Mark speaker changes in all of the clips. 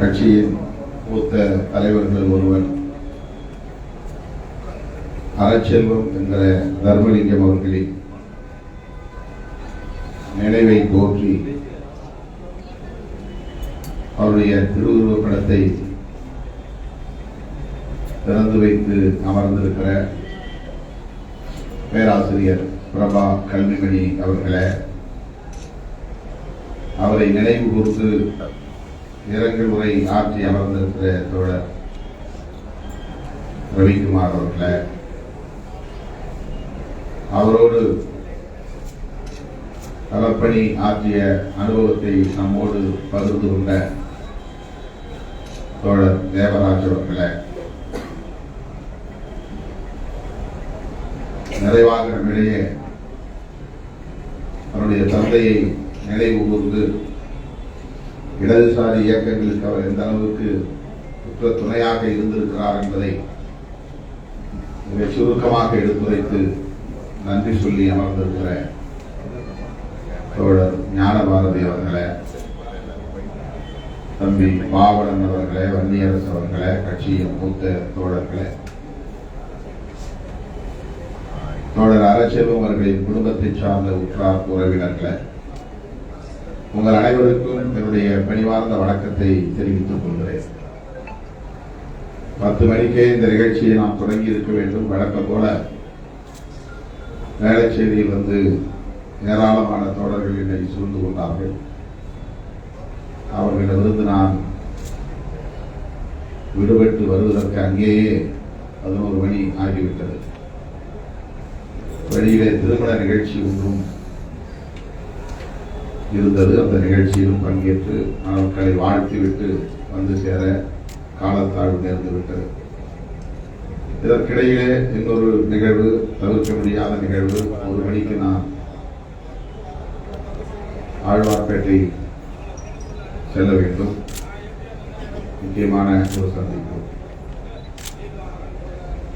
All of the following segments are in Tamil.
Speaker 1: கட்சியின் மூத்த தலைவர்கள் ஒருவர் அறச்செல்வம் என்கிற தர்மலிங்கம் அவர்களின் நினைவை போற்றி அவருடைய திருவுருவப் படத்தை திறந்து வைத்து அமர்ந்திருக்கிற பேராசிரியர் பிரபா கல்விமணி அவர்களை அவரை நினைவு கூர்ந்து இரங்கல் உரை ஆற்றி அமர்ந்திருக்கிற தோழர் ரவிக்குமார் அவர்களே அவரோடு களப்பணி ஆற்றிய அனுபவத்தை நம்மோடு பகிர்ந்து கொண்ட தோழர் தேவராஜ் அவர்களே நிறைவாக நம்மிடையே அவருடைய தந்தையை நினைவு கூர்ந்து இடதுசாரி இயக்கங்களுக்கு அவர் எந்த அளவுக்கு உற்ற துணையாக இருந்திருக்கிறார் என்பதை மிக சுருக்கமாக எடுத்துரைத்து நன்றி சொல்லி அமர்ந்திருக்கிற தோழர் ஞானபாரதி அவர்களை தம்பி பாவலன் அவர்களே வன்னியரசு அவர்களே கட்சியின் மூத்த தோழர்களே தோழர் அரசெல்வம் அவர்களின் குடும்பத்தை சார்ந்த உற்றார் உறவினர்களை உங்கள் அனைவருக்கும் என்னுடைய பணிவார்ந்த வணக்கத்தை தெரிவித்துக் கொள்கிறேன். பத்து மணிக்கே இந்த நிகழ்ச்சியை நாம் தொடங்கி இருக்க வேண்டும். வழக்கம் போல வேளச்சேரியில் வந்து ஏராளமான தோழர்கள் என்னை சூழ்ந்து கொண்டார்கள். அவர்களிடமிருந்து நான் விடுபட்டு வருவதற்கு அங்கேயே பதினோரு மணி ஆகிவிட்டது. வெளியிலே திருமண நிகழ்ச்சி ஒன்றும் இருந்தது. அந்த நிகழ்ச்சியிலும் பங்கேற்று அவர்களை வாழ்த்திவிட்டு வந்து சேர காலத்தாழ்வு நேர்ந்து விட்டது. இதற்கிடையிலே இன்னொரு நிகழ்வு தவிர்க்க முடியாத நிகழ்வு. ஒரு மணிக்கு நான் ஆழ்வார்பேட்டை செல்ல வேண்டும். முக்கியமான ஒரு சந்திப்பு.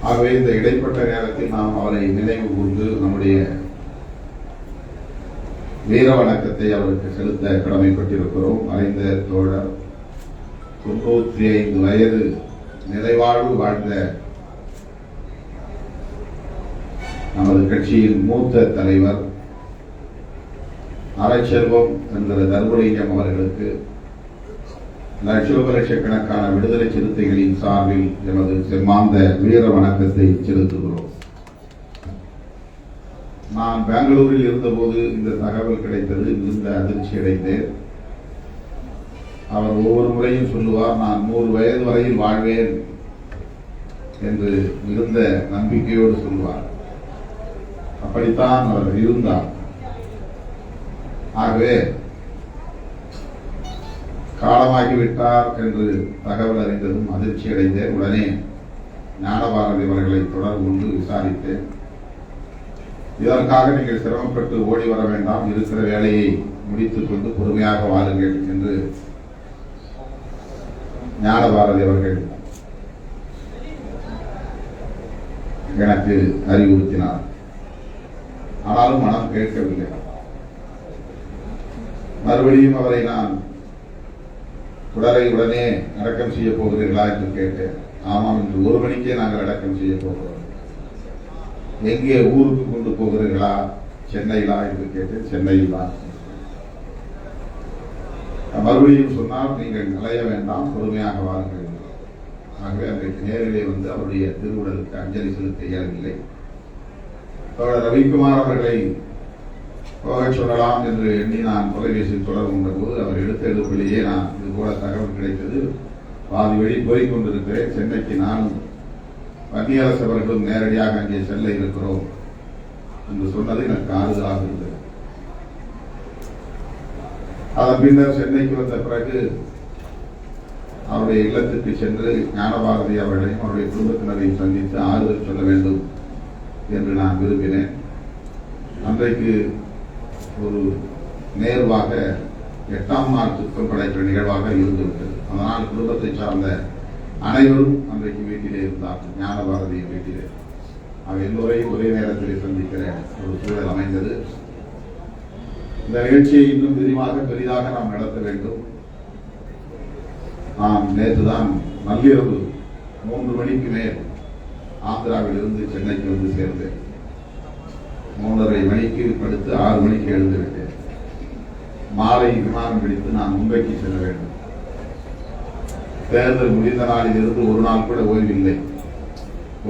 Speaker 1: ஆகவே இந்த இடைப்பட்ட நேரத்தில் நாம் அவரை நினைவு கூர்ந்து நம்முடைய வீர வணக்கத்தை அவருக்கு செலுத்த கடமைப்பட்டிருக்கிறோம். மறைந்த தோழர் தொண்ணூற்றி ஐந்து வயது நிறைவாழ்வு வாழ்ந்த நமது கட்சியின் மூத்த தலைவர் அரைச்செல்வம் என்கிற தர்மலிங்கம் அவர்களுக்கு லட்சோப லட்சக்கணக்கான விடுதலை சிறுத்தைகளின் சார்பில் எமது செம்மாந்த வீர வணக்கத்தை செலுத்துகிறோம். நான் பெங்களூரில் இருந்தபோது இந்த தகவல் கிடைத்தது மிகுந்த அதிர்ச்சி அடைந்தேன். அவர் ஒவ்வொரு முறையும் சொல்லுவார் நான் நூறு வயது வரையில் வாழ்வேன் என்று மிகுந்த நம்பிக்கையோடு சொல்வார். அப்படித்தான் அவர் இருந்தார். ஆகவே காலமாகிவிட்டார் என்று தகவல் அறிந்ததும் அதிர்ச்சி அடைந்தேன். உடனே ஞானபாரதி அவர்களை தொடர்பு கொண்டு விசாரித்தேன். இதற்காக நீங்கள் சிரமப்பட்டு ஓடி வர வேண்டாம். இருக்கிற வேலையை முடித்துக் கொண்டு பொறுமையாக வாருங்கள் என்று ஞானபாரதி அவர்கள் எனக்கு அறிவுறுத்தினார். ஆனாலும் மனம் கேட்கவில்லை. மறுபடியும் அவரை நான் உடலை உடனே அடக்கம் செய்ய போகிறீர்களா என்று கேட்டேன். ஆமாம் இன்று ஒரு மணிக்கே நாங்கள் அடக்கம் செய்ய போகிறோம். எங்கே ஊருக்கு கொண்டு போகிறீர்களா? சென்னையிலா என்று கேட்டேன் சென்னையில் தான். மறுபடியும் சொன்னால் நீங்கள் நிலைய வேண்டாம் பொறுமையாக வாருங்கள். ஆகவே அன்றைக்கு நேரிலே வந்து அவருடைய திருவுடலுக்கு அஞ்சலி செலுத்த இயலவில்லை. தோழர் ரவிக்குமார் அவர்களை போகச் சொல்லலாம் என்று எண்ணி நான் தொலைபேசியில் தொடர்பு கொண்ட போது அவர் எடுத்த எடுப்பிலேயே நான் இது போல தகவல் கிடைத்தது. பாதி வழி போய் கொண்டிருக்கிறேன். சென்னைக்கு நானும் மத்திய அரசு அவர்களும் நேரடியாக அங்கே செல்ல இருக்கிறோம் என்று சொன்னது எனக்கு ஆறுதலாக இருந்தது. அதன் பின்னர் சென்னைக்கு வந்த பிறகு அவருடைய இல்லத்துக்கு சென்று ஞானபாரதி அவர்களையும் அவருடைய குடும்பத்தினரையும் சந்தித்து ஆறுதல் சொல்ல வேண்டும் என்று நான் விரும்பினேன். அன்றைக்கு ஒரு நேர்வாக எட்டாம் நாள் துக்கம் படைக்கிற நிகழ்வாக இருந்துவிட்டது. அதனால் குடும்பத்தை சார்ந்த அனைவரும் அன்றைக்கு வீட்டிலே இருந்தார்கள். ஞானபாரதியின் வீட்டிலே. அவ எல்லோரையும் ஒரே நேரத்தில் சந்திக்கிற ஒரு சூழல் அமைந்தது. இந்த நிகழ்ச்சியை இன்னும் விரிவாக பெரிதாக நாம் நடத்த வேண்டும். நான் நேற்று தான் நள்ளிரவு மூன்று மணிக்கு மேல் ஆந்திராவில் இருந்து சென்னைக்கு வந்து சேர்ந்தேன். மூன்றரை மணிக்கு படுத்து ஆறு மணிக்கு எழுந்து விட்டேன். மாலை விமானம் பிடித்து நான் மும்பைக்கு செல்ல வேண்டும். தேர்தல் முடிந்த நாளில் இருந்து ஒரு நாள் கூட ஓய்வில்லை.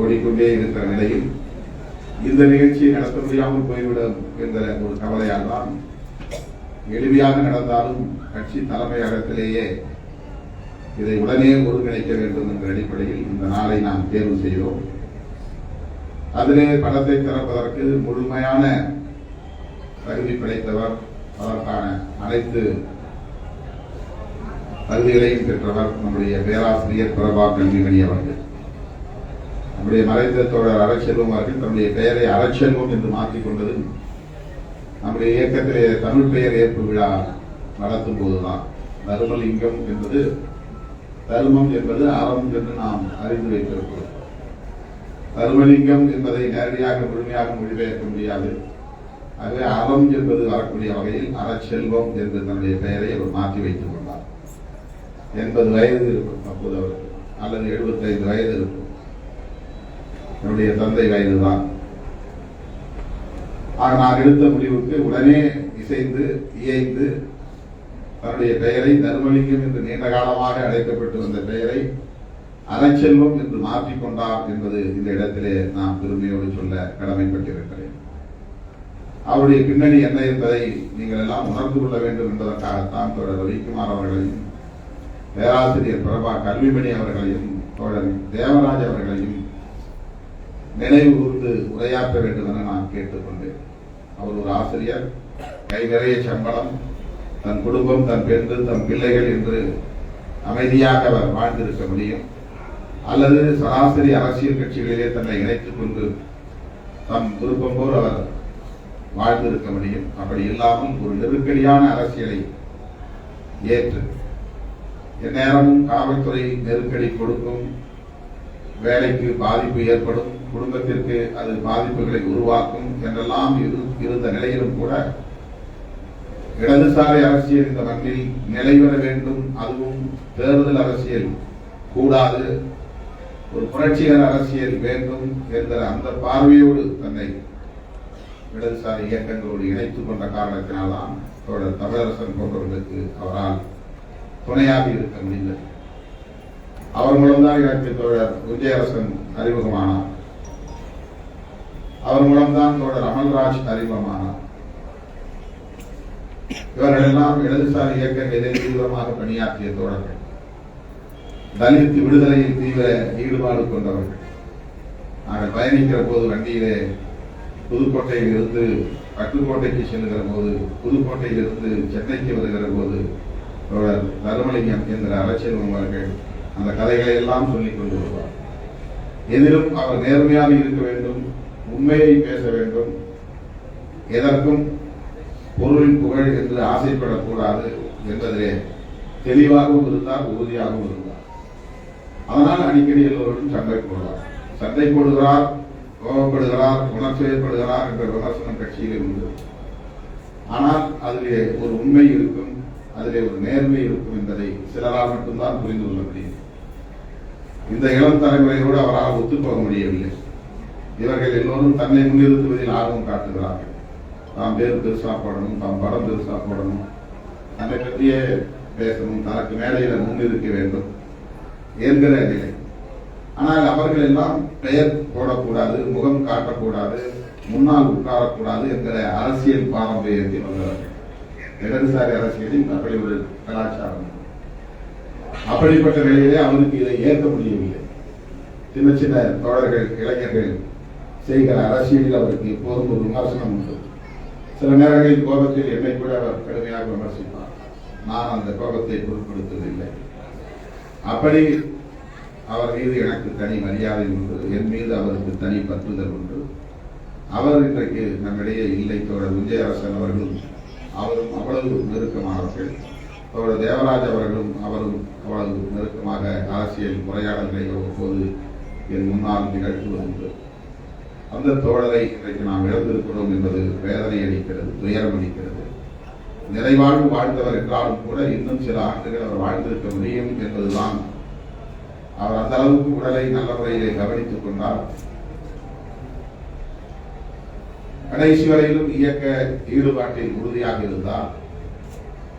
Speaker 1: ஓடிக்கொண்டே இருக்கிற நிலையில் இந்த நிகழ்ச்சியை நடத்த முடியாமல் போய்விடும் என்ற ஒரு கவலையால் தான் எளிமையாக நடந்தாலும் கட்சி தலைமையகத்திலேயே இதை உடனே ஒருங்கிணைக்க வேண்டும் என்ற அடிப்படையில் இந்த நாளை நாம் தேர்வு செய்தோம். அதிலே படத்தை திறப்பதற்கு முழுமையான தகுதி படைத்தவர் அதற்கான அனைத்து தகுதிகளையும் பெற்றவர் நம்முடைய பேராசிரியர் பிரபா கல்விமணி அவர்கள். நம்முடைய மறைந்த தோழர் அறச்செல்வம் அவர்கள் தன்னுடைய பெயரை அறச்செல்வம் என்று மாற்றிக் கொண்டது நம்முடைய இயக்கத்திலே தமிழ் பெயர் ஏற்பு விழா நடத்தும் போதுதான். தர்மலிங்கம் என்பது தருமம் என்பது அறம் என்று நாம் அறிந்து வைத்திருக்கிறோம். தர்மலிங்கம் என்பதை நேரடியாக முழுமையாக மொழிபெயர்க்க முடியாது. ஆகவே அறம் என்பது வரக்கூடிய வகையில் அறச்செல்வம் என்று தன்னுடைய பெயரை அவர் மாற்றி வைத்துக் கொண்டார். எண்பது வயது இருக்கும் அப்போது அவருக்கு அல்லது எழுபத்தைந்து வயது இருக்கும். என்னுடைய தந்தை வயது தான் ஆக நான் எடுத்த முடிவுக்கு உடனே இசைந்து இயைந்து தன்னுடைய பெயரை தர்மலிங்கம் என்று நீண்ட காலமாக அழைக்கப்பட்டு வந்த பெயரை அறச்செல்வம் என்று மாற்றிக்கொண்டார் என்பது இந்த இடத்திலே நான் பெருமையோடு சொல்ல கடமைப்பட்டிருக்கிறேன். அவருடைய பின்னணி என்ன என்பதை நீங்கள் எல்லாம் உணர்ந்து கொள்ள வேண்டும் என்பதற்காகத்தான் தொடர் ரவிக்குமார் அவர்களையும் பேராசிரியர் பிரபா கல்விமணி அவர்களையும் தோழர் தேவராஜ் அவர்களையும் நினைவு கூர்ந்து உரையாற்ற வேண்டும் என நான் கேட்டுக்கொண்டேன். அவர் ஒரு ஆசிரியர் கை நிறைய சம்பளம் தன் குடும்பம் தன் பெண்கள் தன் பிள்ளைகள் என்று அமைதியாக அவர் வாழ்ந்திருக்க முடியும். அல்லது சராசரி அரசியல் கட்சிகளிலே தன்னை இணைத்துக் கொண்டு தம் விருப்பம் போல் அவர் வாழ்ந்திருக்க முடியும். அப்படி இல்லாமல் ஒரு நெருக்கடியான அரசியலை ஏற்று எந்நேரமும் காவல்துறை நெருக்கடி கொடுக்கும் வேலைக்கு பாதிப்பு ஏற்படும் குடும்பத்திற்கு அது பாதிப்புகளை உருவாக்கும் என்றெல்லாம் இரு- இருந்த நிலையிலும் கூட இடதுசாரி அரசியல் இந்த மண்ணில் நிலைவர வேண்டும். அதுவும் தேர்தல் அரசியல் கூடாது. ஒரு புரட்சிகர அரசியல் வேண்டும் என்ற அந்த பார்வையோடு தன்னை இடதுசாரி இயக்கங்களோடு இணைத்துக் கொண்ட காரணத்தினால்தான் தோழர் தமிழரசன் போன்றவர்களுக்கு அவரால் துணையாக இருக்க முடிந்தது. அவர் மூலம்தான் எனக்கு தோழர் விஜயரசன் அறிமுகமானார். அவர் மூலம்தான் தோழர் அமல்ராஜ் அறிமுகமானார். இவர்கள் எல்லாம் இடதுசாரி இயக்கங்களிலே தீவிரமாக பணியாற்றிய தோழர்கள். தலித் விடுதலையில் தீவிர ஈடுபாடு கொண்டவர்கள். நாங்கள் பயணிக்கிற போது வண்டியிலே புதுக்கோட்டையில் இருந்து பட்டுக்கோட்டைக்கு செல்லுகிற போது புதுக்கோட்டையில் இருந்து சென்னைக்கு வருகிற போது தோழர் தர்மலிங்கம் என்ற அரசியல் அவர்கள் அந்த கதைகளை எல்லாம் சொல்லிக் கொண்டு வருவார் எதிலும் அவர் நேர்மையாக இருக்க வேண்டும் உண்மையை பேச வேண்டும். எதற்கும் பொருளின் புகழ் என்று ஆசைப்படக்கூடாது என்பதிலே தெளிவாகவும் இருந்தார் உறுதியாகவும் இருந்தார். அதனால் அடிக்கடி எல்லோரும் சண்டை போடுவார். சண்டை போடுகிறார் கோபப்படுகிறார் உணர்ச்சி ஏற்படுகிறார் என்ற விமர்சனம் கட்சியிலே உண்டு. ஆனால் அதிலே ஒரு உண்மை இருக்கும் அதிலே ஒரு நேர்மை இருக்கும் என்பதை சிலரால் மட்டும்தான் புரிந்து கொள்ள முடியும். இந்த இளம் தலைமுறையோடு அவரால் ஒத்துப்போக முடியவில்லை. இவர்கள் எல்லோரும் தன்னை முன்னிறுத்துவதில் ஆர்வம் காட்டுகிறார்கள். தாம் பேர் பெருசா போடணும் தாம் படம் பெருசா போடணும். தன்னை பற்றியே பேசணும் தனக்கு மேடையில முன்னிறுக்க வேண்டும். என்கிற நிலை ஆனால் அவர்கள் எல்லாம் பெயர் போடக்கூடாது முகம் காட்டக்கூடாது முன்னால் உட்காரக்கூடாது என்கிற அரசியல் பாரம்பரியத்தில் வந்தவர்கள் இடதுசாரி அரசியலின் அப்படி ஒரு கலாச்சாரம் அப்படிப்பட்ட நிலையிலே அவருக்கு இதை ஏற்க முடியவில்லை. சின்ன சின்ன தோழர்கள் இளைஞர்கள் செய்கிற அரசியலில் அவருக்கு எப்போதும் ஒரு விமர்சனம் உண்டு. சில நேரங்களில் கோபத்தில் என்னை கூட அவர் கடுமையாக விமர்சிப்பார். நான் அந்த கோபத்தை பொருட்படுத்துவதில்லை. அப்படி அவர் மீது எனக்கு தனி மரியாதை உண்டு. என் மீது அவருக்கு தனி பற்றுதல் உண்டு. அவர் இன்றைக்கு நம்மிடையே இல்லை தோழர் விஜயரசன் அவர்களும் அவரும் அவ்வளவு நெருக்கமானவர்கள். தோழர் தேவராஜ் அவர்களும் அவரும் அவ்வளவு நெருக்கமாக அரசியல் உரையாடல்களை அவ்வப்போது என் முன்னால் நிகழ்த்துவதுண்டு அந்த தோழரை இன்றைக்கு நாம் இழந்திருக்கிறோம் என்பது வேதனை அளிக்கிறது துயரம் அளிக்கிறது. நிறைவாழ்வு வாழ்ந்தவர் என்றாலும் கூட இன்னும் சில ஆண்டுகள் அவர் வாழ்ந்திருக்க முடியும் என்பதுதான். அவர் அந்த அளவுக்கு உடலை நல்ல முறையிலே கவனித்துக் கொண்டார். கடைசி வரையிலும் இயக்க ஈடுபாட்டில் உறுதியாக இருந்தார்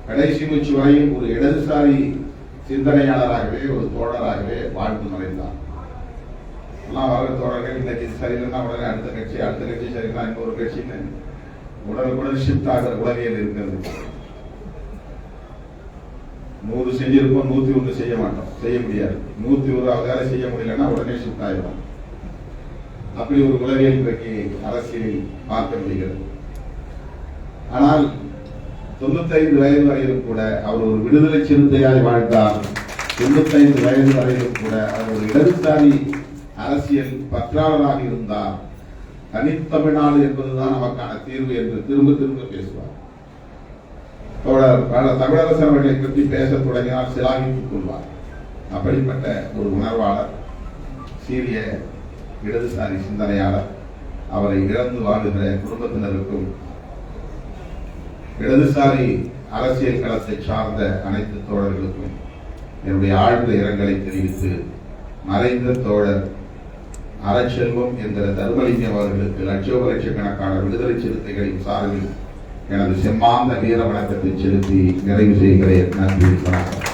Speaker 1: கடைசி மூச்சு வரையும் ஒரு இடதுசாரி சிந்தனையாளராகவே ஒரு தோழராகவே வாழ்ந்து மறைந்தார். எல்லாம் வர தோழர்கள் இந்த கட்சி சரியில்லைன்னா உடனே அடுத்த கட்சி அடுத்த கட்சி சரியில்லைனா இன்னொரு கட்சின்னு உடனுக்குடன் ஷிஃப்ட் ஆகிற உலகியல் இருக்கிறது. நூறு செஞ்சிருப்போம் நூத்தி ஒன்று செய்ய மாட்டோம். செய்ய முடியாது. நூத்தி ஒரு வேலை செய்ய முடியலன்னா உடனே ஷிஃப்ட் ஆயிடும் அப்படி ஒரு உலகை இன்றைக்கு அரசியலில் பார்க்க முடிகிறது ஆனால் தொண்ணூத்தைந்து வயது வரையிலும் கூட அவர் ஒரு விடுதலை சிறுத்தையாய் வாழ்ந்தார். தொண்ணூத்தைந்து வயது வரையிலும் கூட அவர் ஒரு இடதுசாரி அரசியல் பற்றாளராக இருந்தார். தனித்தமிழ்நாடு என்பதுதான் நமக்கான தீர்வு என்று திரும்ப திரும்ப பேசுவார். தோழர் பல தமிழரசர் அவர்களை பற்றி பேசத் தொடங்கினால் சிலாகித்துக் கொள்வார். அப்படிப்பட்ட ஒரு உணர்வாளர் சீரிய இடதுசாரி சிந்தனையாளர். அவரை இழந்து வாழுகிற குடும்பத்தினருக்கும் இடதுசாரி அரசியல் களத்தை சார்ந்த அனைத்து தோழர்களுக்கும் என்னுடைய ஆழ்ந்த இரங்கலை தெரிவித்து மறைந்த தோழர் அறச்செல்வம் என்கிற தர்மலிங்கம் அவர்களுக்கு லட்சோ லட்சக்கணக்கான விடுதலை சிறுத்தைகளின் சார்பில் எனது செம்மாந்த வீர வணக்கத்தை செலுத்தி நிறைவு செய்கிறேன். நன்றி வணக்கம்.